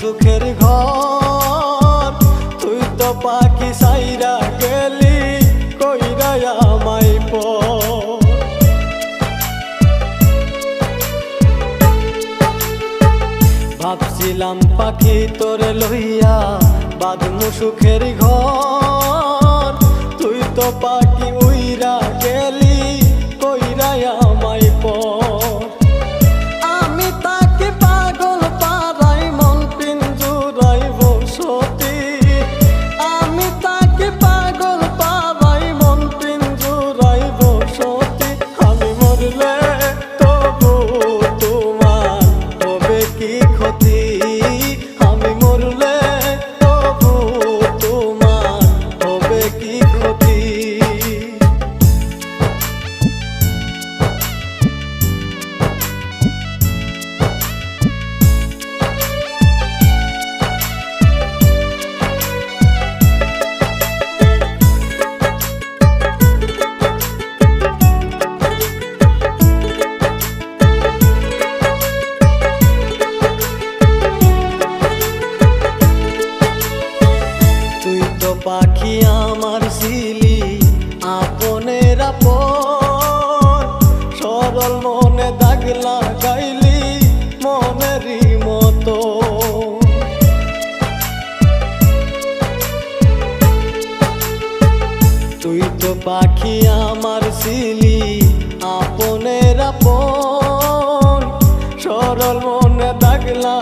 সুখের ঘর। তুই তো পাখি সাইরা গেলি, কইরা আমায় পর। ভাবছিলাম পাখি তোরে লইয়া বাদ সুখের ঘর। তুই তো পাখি পাগল মনে দাগলা গাইলি মনেরই মতো। তুই তো পাখি আমার ছিলি, আপনের আপন। সরল মনে দাগলা